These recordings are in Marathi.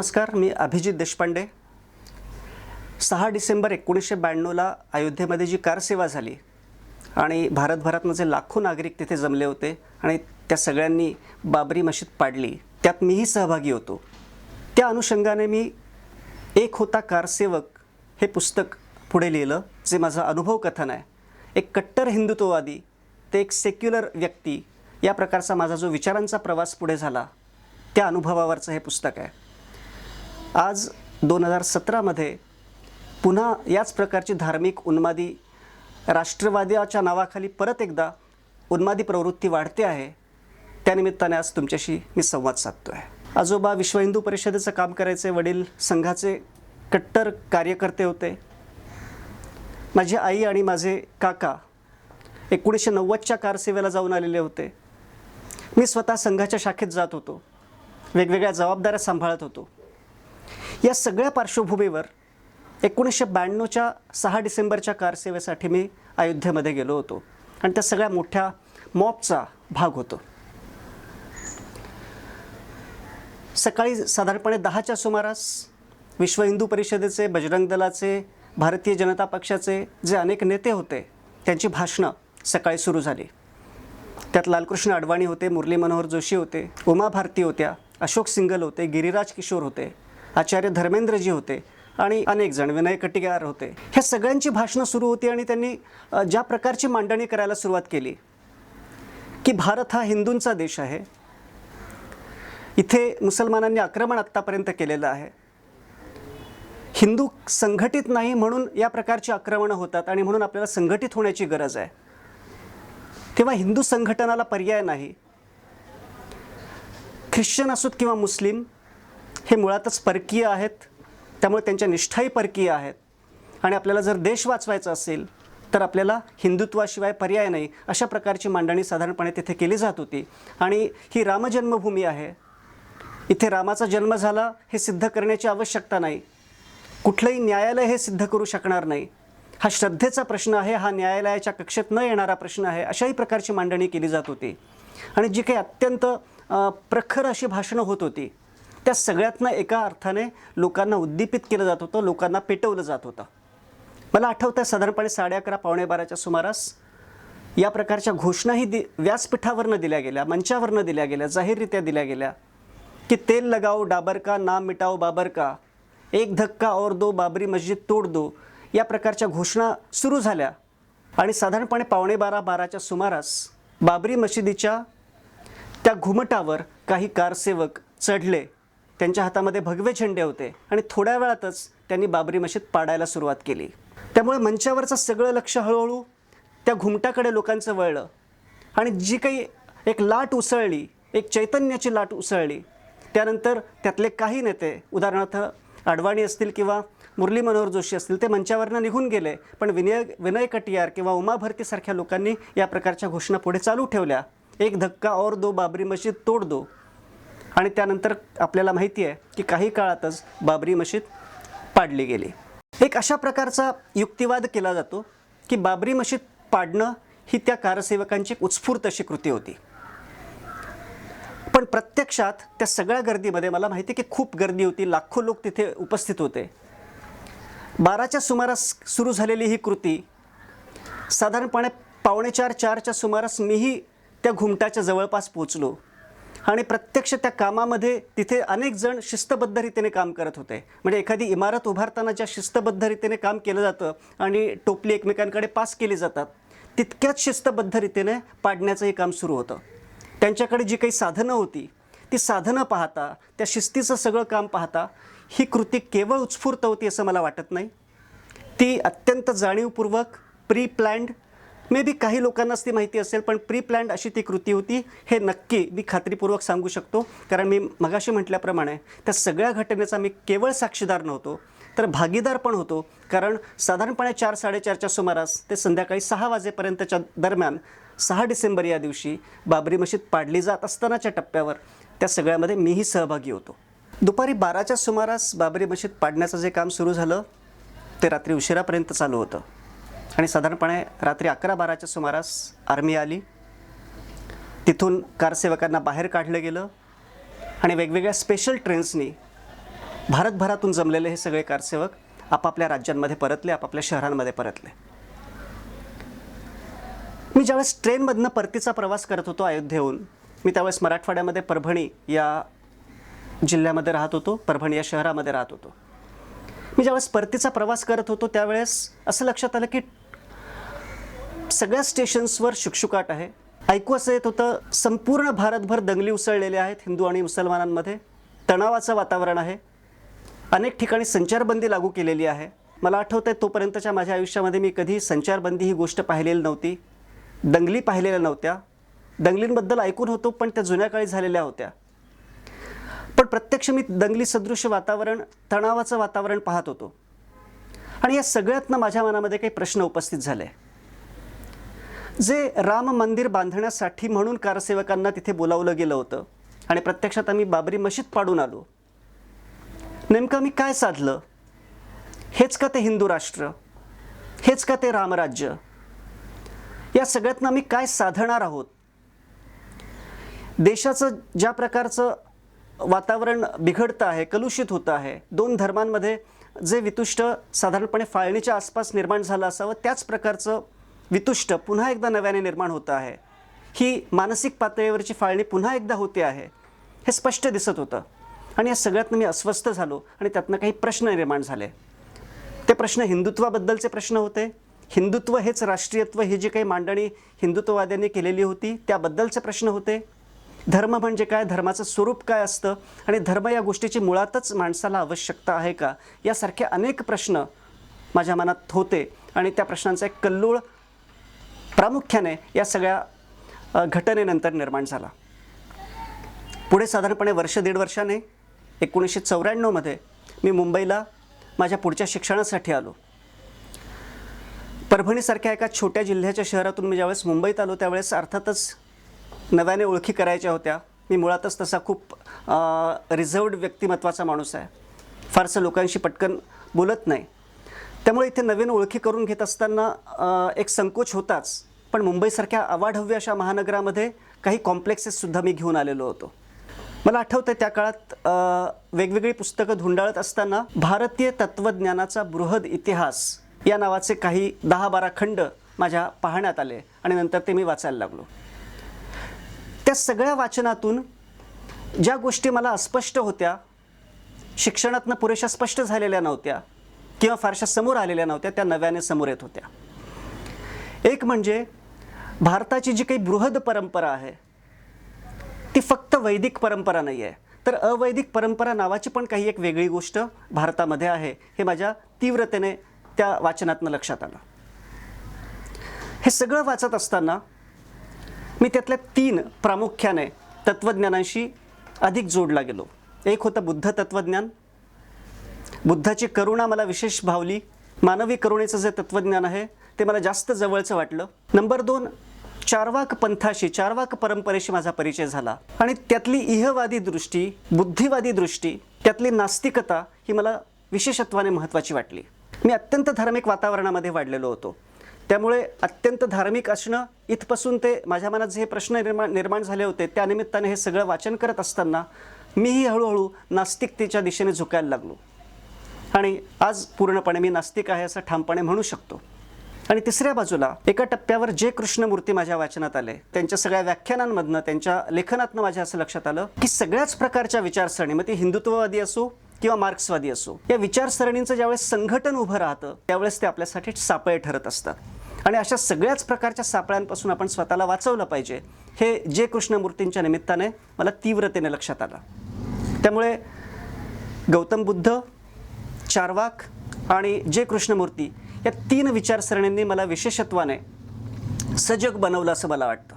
नमस्कार मी अभिजित देशपांडे. सहा डिसेंबर एकोणीसशे ब्याण्णवला अयोध्येमध्ये जी कारसेवा झाली आणि भारतभरातनं जे लाखो नागरिक तिथे जमले होते आणि त्या सगळ्यांनी बाबरी मशीद पाडली त्यात मीही सहभागी होतो. त्या अनुषंगाने मी एक होता कारसेवक हे पुस्तक पुढे लिहिलं जे माझं अनुभव कथन आहे. एक कट्टर हिंदुत्ववादी ते एक सेक्युलर व्यक्ती या प्रकारचा माझा जो विचारांचा प्रवास पुढे झाला त्या अनुभवावरचं हे पुस्तक आहे. आज दोन हजार सतरामध्ये पुन्हा याच प्रकारची धार्मिक उन्मादी राष्ट्रवादाच्या नावाखाली परत एकदा उन्मादी प्रवृत्ती वाढते आहे. त्यानिमित्ताने आज तुमच्याशी मी संवाद साधतो आहे आजोबा विश्व हिंदू परिषदेचं काम करायचे वडील संघाचे कट्टर कार्यकर्ते होते. माझी आई आणि माझे काका एकोणीसशे नव्वदच्या कारसेवेला जाऊन आलेले होते. मी स्वतः संघाच्या शाखेत जात होतो. वेगवेगळ्या जबाबदाऱ्या सांभाळत होतो. या सगळ्या पार्श्वभूमीवर एकोणीसशे ब्याण्णवच्या सहा डिसेंबरच्या कारसेवेसाठी मी अयोध्येमध्ये गेलो होतो. आणि त्या सगळ्या मोठ्या मॉबचा भाग होतो. सकाळी साधारणपणे दहाच्या सुमारास विश्व हिंदू परिषदेचे बजरंग दलाचे भारतीय जनता पक्षाचे जे अनेक नेते होते त्यांची भाषणं सकाळी सुरू झाली. त्यात लालकृष्ण अडवाणी होते मुरली मनोहर जोशी होते उमा भारती होत्या अशोक सिंगल होते गिरिराज किशोर होते आचार्य धर्मेंद्रजी होते आणि अनेक जण विनय कटिगार होते. ह्या सगळ्यांची भाषणं सुरू होती आणि त्यांनी ज्या प्रकारची मांडणी करायला सुरुवात केली की भारत हा हिंदूंचा देश आहे. इथे मुसलमानांनी आक्रमण आत्तापर्यंत केलेलं आहे. हिंदू संघटित नाही म्हणून या प्रकारची आक्रमणं होतात आणि म्हणून आपल्याला संघटित होण्याची गरज आहे. तेव्हा हिंदू संघटनाला पर्याय नाही. ख्रिश्चन असोत किंवा मुस्लिम हे मुळातच परकीय आहेत त्यामुळे त्यांच्या निष्ठाही परकीय आहेत. आणि आपल्याला जर देश वाचवायचा असेल तर आपल्याला हिंदुत्वाशिवाय पर्याय नाही अशा प्रकारची मांडणी साधारणपणे तिथे केली जात होती. आणि ही रामजन्मभूमी आहे. इथे रामाचा जन्म झाला हे सिद्ध करण्याची आवश्यकता नाही. कुठलंही न्यायालय हे सिद्ध करू शकणार नाही. हा श्रद्धेचा प्रश्न आहे हा न्यायालयाच्या कक्षेत न येणारा प्रश्न आहे अशाही प्रकारची मांडणी केली जात होती. आणि जी काही अत्यंत प्रखर अशी भाषणं होत होती त्या सगळ्यातनं एका अर्थाने लोकांना उद्दीपित केलं जात होतं लोकांना पेटवलं जात होतं. मला आठवतं साधारणपणे साडे अकरा पावणे बाराच्या सुमारास या प्रकारच्या घोषणाही दि व्यासपीठावरनं दिल्या गेल्या मंचावरनं दिल्या गेल्या जाहीररित्या दिल्या गेल्या की तेल लगाओ डाबर का नाम मिटाओ बाबर का एक धक्का और दो बाबरी मस्जिद तोड दो या प्रकारच्या घोषणा सुरू झाल्या. आणि साधारणपणे पावणे बारा बाराच्या सुमारास बाबरी मशिदीच्या त्या घुमटावर काही कारसेवक चढले. त्यांच्या हातामध्ये भगवे झेंडे होते आणि थोड्या वेळातच त्यांनी बाबरी मशीद पाडायला सुरुवात केली. त्यामुळे मंचावरचं सगळं लक्ष हळूहळू त्या घुमटाकडे लोकांचं वळलं. आणि जी काही एक लाट उसळली एक चैतन्याची लाट उसळली त्यानंतर त्यातले काही नेते उदाहरणार्थ अडवाणी असतील किंवा मुरली मनोहर जोशी असतील ते मंचावरनं निघून गेले. पण विनय विनय कटियार किंवा उमा भारतीसारख्या लोकांनी या प्रकारच्या घोषणा पुढे चालू ठेवल्या. एक धक्का और दो बाबरी मशीद तोड दो. आणि त्यानंतर आपल्याला माहिती आहे की काही काळातच बाबरी मशीद पाडली गेली. एक अशा प्रकारचा युक्तिवाद केला जातो की बाबरी मशीद पाडणं ही त्या कारसेवकांची उत्स्फूर्त अशी कृती होती. पण प्रत्यक्षात त्या सगळ्या गर्दीमध्ये मला माहिती आहे की खूप गर्दी होती लाखो लोक तिथे उपस्थित होते. बाराच्या सुमारास सुरू झालेली ही कृती साधारणपणे पावणेचार चारच्या सुमारास मीही त्या घुमटाच्या जवळपास पोचलो आणि प्रत्यक्ष त्या कामामध्ये तिथे अनेक जण शिस्तबद्ध रीतीने काम करत होते. म्हणजे एखादी इमारत उभारताना ज्या शिस्तबद्ध रीतीने काम केलं जातं आणि टोपली एकमेकांकडे पास केली जातात तितक्याच शिस्तबद्ध रीतीने पाडण्याचंही काम सुरू होतं. त्यांच्याकडे जी काही साधनं होती ती साधनं पाहता त्या शिस्तीचं सगळं काम पाहता ही कृती केवळ उत्स्फूर्त होती असं मला वाटत नाही. ती अत्यंत जाणीवपूर्वक प्री प्लॅन्ड मे बी काही लोकांनाच ती माहिती असेल पण प्री प्लॅन्ड अशी ती कृती होती हे नक्की मी खात्रीपूर्वक सांगू शकतो. कारण मी मगाशी म्हटल्याप्रमाणे त्या सगळ्या घटनेचा मी केवळ साक्षीदार नव्हतो तर भागीदार पण होतो. कारण साधारणपणे चार साडेचारच्या सुमारास ते संध्याकाळी सहा वाजेपर्यंतच्या दरम्यान सहा डिसेंबर या दिवशी बाबरी मशीद पाडली जात असतानाच्या टप्प्यावर त्या सगळ्यामध्ये मीही सहभागी होतो. दुपारी बाराच्या सुमारास बाबरी मशीद पाडण्याचं जे काम सुरू झालं ते रात्री उशिरापर्यंत चालू होतं. आणि साधारणपणे रात्री अकरा बाराच्या सुमारास आर्मी आली. तिथून कारसेवकांना बाहेर काढलं गेलं आणि वेगवेगळ्या स्पेशल ट्रेन्सनी भारतभरातून जमलेले हे सगळे कारसेवक आपापल्या राज्यांमध्ये परतले आपापल्या शहरांमध्ये परतले. मी ज्यावेळेस ट्रेनमधनं परतीचा प्रवास करत होतो अयोध्येहून मी त्यावेळेस मराठवाड्यामध्ये परभणी या जिल्ह्यामध्ये राहत होतो परभणी या शहरामध्ये राहत होतो. मी ज्यावेळेस परतीचा प्रवास करत होतो त्यावेळेस असं लक्षात आलं की सगळ्या स्टेशन्सवर शुकशुकाट आहे. ऐकू असं येत होतं संपूर्ण भारतभर दंगली उसळलेले आहेत हिंदू आणि मुसलमानांमध्ये. तणावाचं वातावरण आहे. अनेक ठिकाणी संचारबंदी लागू केलेली आहे. मला आठवतं आहे तोपर्यंतच्या माझ्या आयुष्यामध्ये मी कधी संचारबंदी ही गोष्ट पाहिलेली नव्हती. दंगली पाहिलेल्या नव्हत्या. दंगलींबद्दल ऐकून होतो पण त्या जुन्या काळी झालेल्या होत्या. पण प्रत्यक्ष मी दंगली सदृश वातावरण तणावाचं वातावरण पाहत होतो. आणि या सगळ्यातनं माझ्या मनामध्ये काही प्रश्न उपस्थित झाले. जे राम मंदिर बांधण्यासाठी म्हणून कारसेवकांना तिथे बोलावलं गेलं होतं. आणि प्रत्यक्षात आम्ही बाबरी मशीद पाडून आलो. नेमकं मी काय साधलं? हेच का ते हिंदू राष्ट्र? हेच का ते रामराज्य? या सगळ्यातनं आम्ही काय साधणार आहोत? देशाचं ज्या प्रकारचं वातावरण बिघडतं आहे कलुषित होतं आहे दोन धर्मांमध्ये जे वितुष्ट साधारणपणे फाळणीच्या आसपास निर्माण झालं असावं त्याच प्रकारचं वितुष्ट पुन्हा एकदा नव्याने निर्माण होतं आहे. ही मानसिक पातळीवरची फाळणी पुन्हा एकदा होते आहे हे स्पष्ट दिसत होतं. आणि या सगळ्यातनं मी अस्वस्थ झालो आणि त्यातनं काही प्रश्न निर्माण झाले. ते प्रश्न हिंदुत्वाबद्दलचे प्रश्न होते. हिंदुत्व हेच राष्ट्रीयत्व ही जी काही मांडणी हिंदुत्ववाद्यांनी केलेली होती त्याबद्दलचे प्रश्न होते. धर्म म्हणजे काय? धर्माचं स्वरूप काय असतं? आणि धर्म या गोष्टीची मुळातच माणसाला आवश्यकता आहे का? यासारखे अनेक प्रश्न माझ्या मनात होते. आणि त्या प्रश्नांचा एक कल्लोळ प्रामुख्याने या सगळ्या घटनेनंतर निर्माण झाला. पुढे साधारणपणे वर्ष दीड वर्षाने एकोणीसशे चौऱ्याण्णवमध्ये मी मुंबईला माझ्या पुढच्या शिक्षणासाठी आलो. परभणीसारख्या एका छोट्या जिल्ह्याच्या शहरातून मी ज्यावेळेस मुंबईत आलो त्यावेळेस अर्थातच नव्याने ओळखी करायच्या होत्या. मी मुळातच तसा खूप रिझर्वड व्यक्तिमत्वाचा माणूस आहे. फारसं लोकांशी पटकन बोलत नाही. त्यामुळे इथे नवीन ओळखी करून घेत असताना एक संकोच होताच. पण मुंबईसारख्या अवाढव्य अशा महानगरामध्ये काही कॉम्प्लेक्सेससुद्धा मी घेऊन आलेलो होतो. मला आठवतं त्या काळात वेगवेगळी पुस्तकं धुंडाळत असताना भारतीय तत्त्वज्ञानाचा बृहद इतिहास या नावाचे काही दहा बारा खंड माझ्या पाहण्यात आले आणि नंतर ते मी वाचायला लागलो. त्या सगळ्या वाचनातून ज्या गोष्टी मला अस्पष्ट होत्या शिक्षणातनं पुरेशा स्पष्ट झालेल्या नव्हत्या किंवा फारशा समोर आलेल्या नव्हत्या त्या नव्याने समोर येत होत्या. एक म्हणजे भारताची जी काही बृहद परंपरा आहे ती फक्त वैदिक परंपरा नाही आहे. तर अवैदिक परंपरा नावाची पण काही एक वेगळी गोष्ट भारतामध्ये आहे हे माझ्या तीव्रतेने त्या वाचनातनं लक्षात आलं. हे सगळं वाचत असताना मी त्यातल्या तीन प्रामुख्याने तत्त्वज्ञानांशी अधिक जोडला गेलो. एक होतं बुद्ध तत्त्वज्ञान. बुद्धाची करुणा मला विशेष भावली. मानवी करुणेचं जे तत्त्वज्ञान आहे ते मला जास्त जवळचं वाटलं. नंबर दोन चारवाक पंथाशी चारवाक परंपरेशी माझा परिचय झाला. आणि त्यातली इहवादी दृष्टी बुद्धिवादी दृष्टी त्यातली नास्तिकता ही मला विशेषत्वाने महत्त्वाची वाटली. मी अत्यंत धार्मिक वातावरणामध्ये वाढलेलो होतो. त्यामुळे अत्यंत धार्मिक असणं इथपासून ते माझ्या मनात जे प्रश्न निर्माण निर्माण झाले होते त्यानिमित्ताने हे सगळं वाचन करत असताना मीही हळूहळू नास्तिकतेच्या दिशेने झुकायला लागलो. आणि आज पूर्णपणे मी नास्तिक आहे असं ठामपणे म्हणू शकतो. आणि तिसऱ्या बाजूला एका टप्प्यावर जे कृष्णमूर्ती माझ्या वाचनात आले त्यांच्या सगळ्या व्याख्यानांमधनं त्यांच्या लेखनातनं माझ्या असं लक्षात आलं की सगळ्याच प्रकारच्या विचारसरणी मग ती हिंदुत्ववादी असो किंवा मार्क्सवादी असो या विचारसरणींचं ज्यावेळेस संघटन उभं राहतं त्यावेळेस ते आपल्यासाठी सापळे ठरत असतात. आणि अशा सगळ्याच प्रकारच्या सापळ्यांपासून आपण स्वतःला वाचवलं पाहिजे हे जे कृष्णमूर्तींच्या निमित्ताने मला तीव्रतेने लक्षात आलं. त्यामुळे गौतम बुद्ध चारवाक आणि जे कृष्णमूर्ती या तीन विचारसरणींनी मला विशेषत्वाने सजग बनवलं असं मला वाटतं.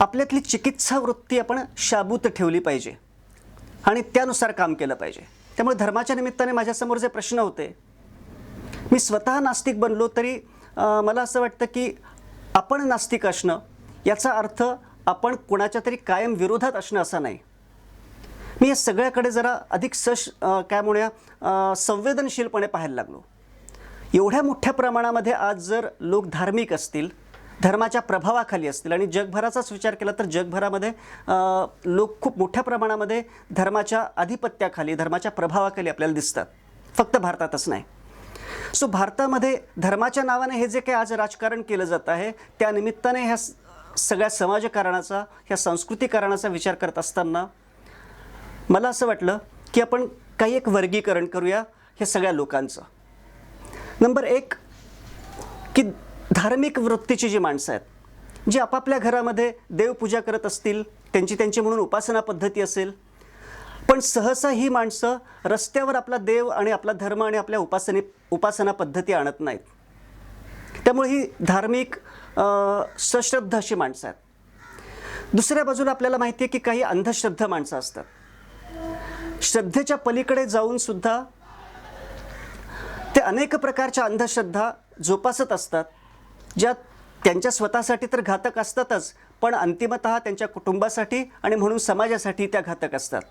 आपल्यातली चिकित्सा वृत्ती आपण शाबूत ठेवली पाहिजे आणि त्यानुसार काम केलं पाहिजे. त्यामुळे धर्माच्या निमित्ताने माझ्यासमोर जे प्रश्न होते मी स्वतः नास्तिक बनलो तरी मला असं वाटतं की आपण नास्तिक असणं याचा अर्थ आपण कोणाच्या तरी कायम विरोधात असणं असा नाही. मी या सगळ्याकडे जरा अधिक सश काय म्हणूया संवेदनशीलपणे पाहायला लागलो. एवढ्या मोठ्या प्रमाणामध्ये आज जर लोक धार्मिक असतील धर्माच्या प्रभावाखाली असतील आणि जगभराचाच विचार केला तर जगभरामध्ये लोक खूप मोठ्या प्रमाणामध्ये धर्माच्या आधिपत्याखाली धर्माच्या प्रभावाखाली आपल्याला दिसतात. फक्त भारतातच नाही. सो भारतामध्ये धर्माच्या नावाने हे जे काही आज राजकारण केलं जात आहे त्या निमित्ताने ह्या सगळ्या समाजकारणाचा ह्या संस्कृतीकारणाचा विचार करत असताना मला असं वाटलं की आपण काही एक वर्गीकरण करूया ह्या सगळ्या लोकांचं. नंबर एक की धार्मिक वृत्तीची जी माणसं आहेत जी आपापल्या घरामध्ये देवपूजा करत असतील त्यांची त्यांची म्हणून उपासना पद्धती असेल पण सहसा ही माणसं रस्त्यावर आपला देव आणि आपला धर्म आणि आपल्या उपासने उपासना पद्धती आणत नाहीत. त्यामुळे ही धार्मिक सश्रद्ध अशी माणसं आहेत. दुसऱ्या बाजूला आपल्याला माहिती आहे की काही अंधश्रद्ध माणसं असतात. श्रद्धेच्या पलीकडे जाऊन सुद्धा ते अनेक प्रकारच्या अंधश्रद्धा जोपासत असतात ज्या त्यांच्या स्वतःसाठी तर घातक असतातच पण अंतिमत त्यांच्या कुटुंबासाठी आणि म्हणून समाजासाठी त्या घातक असतात.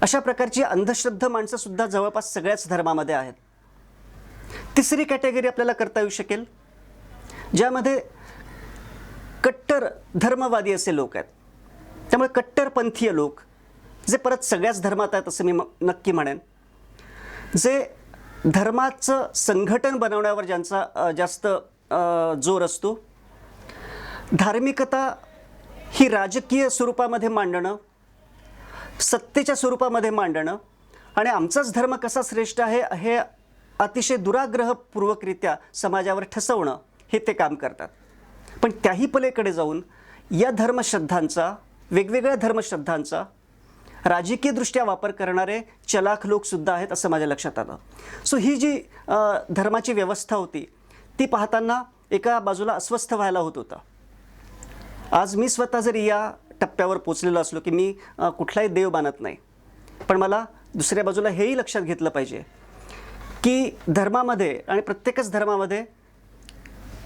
अशा प्रकारची अंधश्रद्ध माणसंसुद्धा जवळपास सगळ्याच धर्मामध्ये आहेत. तिसरी कॅटेगरी आपल्याला करता येऊ शकेल ज्यामध्ये कट्टर धर्मवादी असे लोक आहेत. त्यामुळे कट्टरपंथीय लोक जे परत सगळ्याच धर्मात आहेत असं मी म- नक्की म्हणेन. जे धर्माचं संघटन बनवण्यावर ज्यांचा जास्त जोर असतो धार्मिकता ही राजकीय स्वरूपामध्ये मांडणं सत्तेच्या स्वरूपामध्ये मांडणं आणि आमचाच धर्म कसा श्रेष्ठ आहे हे अतिशय दुराग्रहपूर्वकरित्या समाजावर ठसवणं हे ते काम करतात. पण त्याही पलीकडे जाऊन या धर्मश्रद्धांचा वेगवेगळ्या धर्मश्रद्धांचा राजकीयदृष्ट्या वापर करणारे चलाख लोकसुद्धा आहेत असं माझ्या लक्षात आलं. सो ही जी धर्माची व्यवस्था होती ती पाहताना एका बाजूला अस्वस्थ व्हायला होत होता. आज मी स्वतः जरी या टप्प्यावर पोचलेलो असलो की मी कुठलाही देव मानत नाही पण मला दुसऱ्या बाजूला हेही लक्षात घेतलं पाहिजे की धर्मामध्ये आणि प्रत्येकच धर्मामध्ये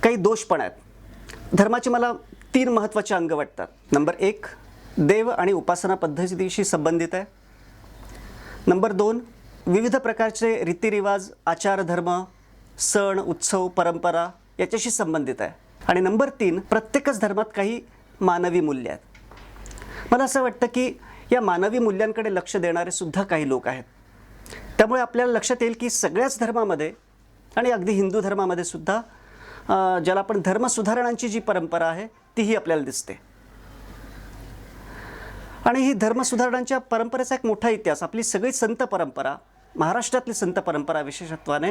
काही दोष पण आहेत. धर्माचे मला तीन महत्त्वाचे अंग वाटतात. नंबर एक देव आणि उपासना पद्धतीशी संबंधित आहे. नंबर दोन विविध प्रकारचे रीतिरिवाज आचारधर्म सण उत्सव परंपरा याच्याशी संबंधित आहे. आणि नंबर तीन प्रत्येकच धर्मात काही मानवी मूल्य आहेत. मला असं वाटतं की या मानवी मूल्यांकडे लक्ष देणारे सुद्धा काही लोक आहेत. त्यामुळे आपल्याला लक्षात येईल की सगळ्याच धर्मामध्ये आणि अगदी हिंदू धर्मामध्ये सुद्धा ज्याला आपण धर्मसुधारणांची जी परंपरा आहे तीही आपल्याला दिसते. आणि ही धर्मसुधारणांच्या परंपरेचा एक मोठा इतिहास आपली सगळी संत परंपरा महाराष्ट्रातली संत परंपरा विशेषत्वाने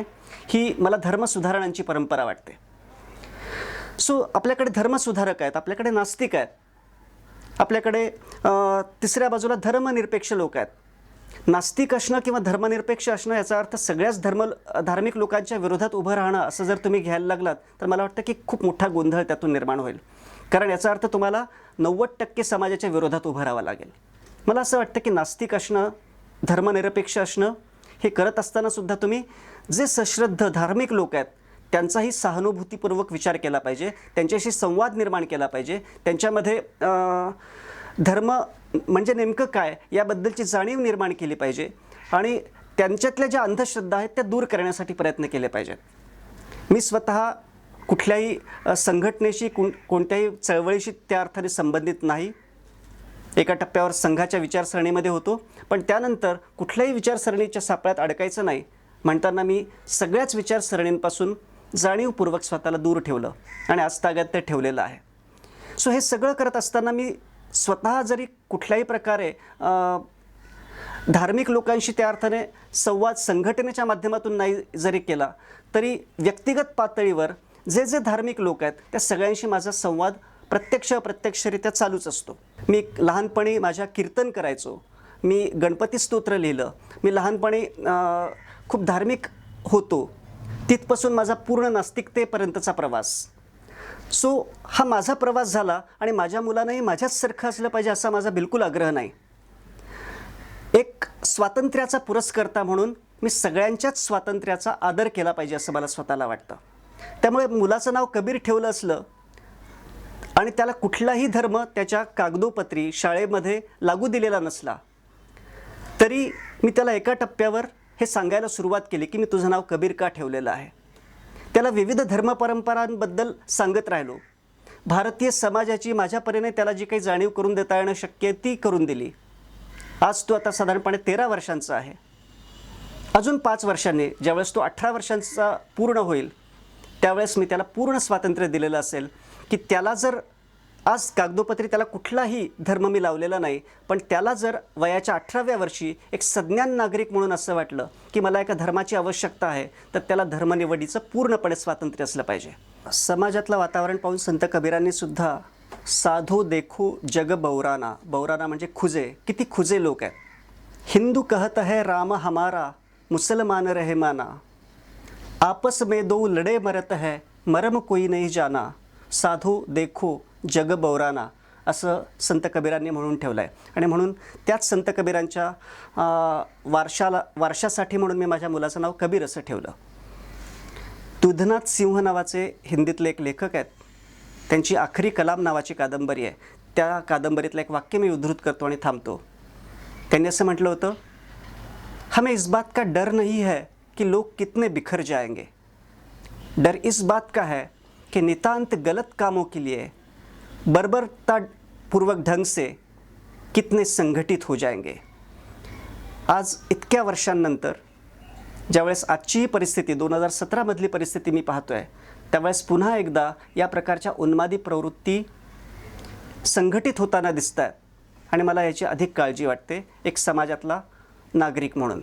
ही मला धर्मसुधारणांची परंपरा वाटते. सो आपल्याकडे धर्मसुधारक आहेत आपल्याकडे नास्तिक आहेत आपल्याकडे तिसऱ्या बाजूला धर्मनिरपेक्ष लोक आहेत. नास्तिक असणं किंवा धर्मनिरपेक्ष असणं याचा अर्थ सगळ्याच धर्म धार्मिक लोकांच्या विरोधात उभं राहणं असं जर तुम्ही घ्यायला लागलात तर मला वाटतं की खूप मोठा गोंधळ त्यातून निर्माण होईल. कारण याचा अर्थ तुम्हाला नव्वद टक्के समाजाच्या विरोधात उभं राहावं लागेल. मला असं वाटतं की नास्तिक असणं धर्मनिरपेक्ष असणं हे करत असतानासुद्धा तुम्ही जे सश्रद्ध धार्मिक लोक आहेत त्यांचाही सहानुभूतीपूर्वक विचार केला पाहिजे त्यांच्याशी संवाद निर्माण केला पाहिजे त्यांच्यामध्ये धर्म म्हणजे नेमकं काय याबद्दलची जाणीव निर्माण केली पाहिजे आणि त्यांच्यातल्या ज्या अंधश्रद्धा आहेत त्या दूर करण्यासाठी प्रयत्न केले पाहिजेत. मी स्वतः कुठल्याही संघटनेशी कोण कोणत्याही चळवळीशी त्या अर्थाने संबंधित नाही. एका टप्प्यावर संघाच्या विचारसरणीमध्ये होतो. पण त्यानंतर कुठल्याही विचारसरणीच्या सापळ्यात अडकायचं नाही. म्हणताना मी सगळ्याच विचारसरणींपासून जाणीवपूर्वक स्वतःला दूर ठेवलं आणि आजतागायत ते ठेवलेलं आहे. सो हे सगळं करत असताना मी स्वतः जरी कुठल्याही प्रकारे धार्मिक लोकांशी त्या अर्थाने संवाद संघटनेच्या माध्यमातून नाही जरी केला तरी व्यक्तिगत पातळीवर जे जे धार्मिक लोक आहेत त्या सगळ्यांशी माझा संवाद प्रत्यक्ष अप्रत्यक्षरित्या चालूच असतो. मी लहानपणी माझ्या कीर्तन करायचो. मी गणपती स्तोत्र लिहिलं. मी लहानपणी खूप धार्मिक होतो. तिथपासून माझा पूर्ण नास्तिकतेपर्यंतचा प्रवास. सो हा माझा प्रवास झाला आणि माझ्या मुलांनाही माझ्याचसारखं असलं पाहिजे असा माझा बिलकुल आग्रह नाही. एक स्वातंत्र्याचा पुरस्कर्ता म्हणून मी सगळ्यांच्याच स्वातंत्र्याचा आदर केला पाहिजे असं मला स्वतःला वाटतं. त्यामुळे मुलाचं नाव कबीर ठेवलं असलं आणि त्याला कुठलाही धर्म त्याच्या कागदोपत्री शाळेमध्ये लागू दिलेला नसला तरी मी त्याला एका टप्प्यावर हे सांगायला सुरुवात केली की मी तुझं नाव कबीर का ठेवलेलं आहे? त्याला विविध धर्मपरंपरांबद्दल सांगत राहिलो. भारतीय समाजाची माझ्या परीने त्याला जी काही जाणीव करून देता येणं शक्य आहे ती करून दिली. आज तो आता साधारणपणे तेरा वर्षांचा आहे. अजून पाच वर्षांनी ज्यावेळेस तो अठरा वर्षांचा पूर्ण होईल त्यावेळेस मी त्याला पूर्ण स्वातंत्र्य दिलेलं असेल की त्याला जर आज कागदोपत्री त्याला कुठलाही धर्म मी लावलेला नाही पण त्याला जर वयाच्या अठराव्या वर्षी एक सज्ञान नागरिक म्हणून असं वाटलं की मला एका धर्माची आवश्यकता आहे तर त्याला धर्मनिवडीचं पूर्णपणे स्वातंत्र्य असलं पाहिजे. समाजातलं वातावरण पाहून संत कबीरांनी सुद्धा साधू देखू जग बौराना बौराना म्हणजे खुजे. किती खुजे लोक आहेत. हिंदू कहत है राम हमारा मुसलमान रहमाना आपस में दो लड़े मरत है मरम कोई नहीं जाना। साधू देखो जग बौराना। असं संत कबीरांनी म्हणून ठेवलं आहे आणि म्हणून त्याच संत कबीरांच्या वारशाला वारशासाठी म्हणून मी माझ्या मुलाचं नाव कबीर असं ठेवलं. दुधनाथ सिंह नावाचे हिंदीतले एक लेखक आहेत. त्यांची आखरी कलाम नावाची कादंबरी आहे. त्या कादंबरीतलं एक वाक्य मी उद्धृत करतो आणि थांबतो. त्यांनी असं म्हटलं होतं हमें इस बात का डर नहीं है कि लोग कितने बिखर जाएंगे। डर इस बात का है कि नितांत गलत कामों के लिए बर्बरतापूर्वक ढंग से कितने संघटित हो जाएंगे। आज इतक्या वर्षांनंतर ज्यावेळेस आजचीही परिस्थिती दोन हजार सतरामधली परिस्थिती मी पाहतो आहे त्यावेळेस पुन्हा एकदा या प्रकारच्या उन्मादी प्रवृत्ती संघटित होताना दिसत आहेत आणि मला याची अधिक काळजी वाटते एक समाजातला नागरिक म्हणून.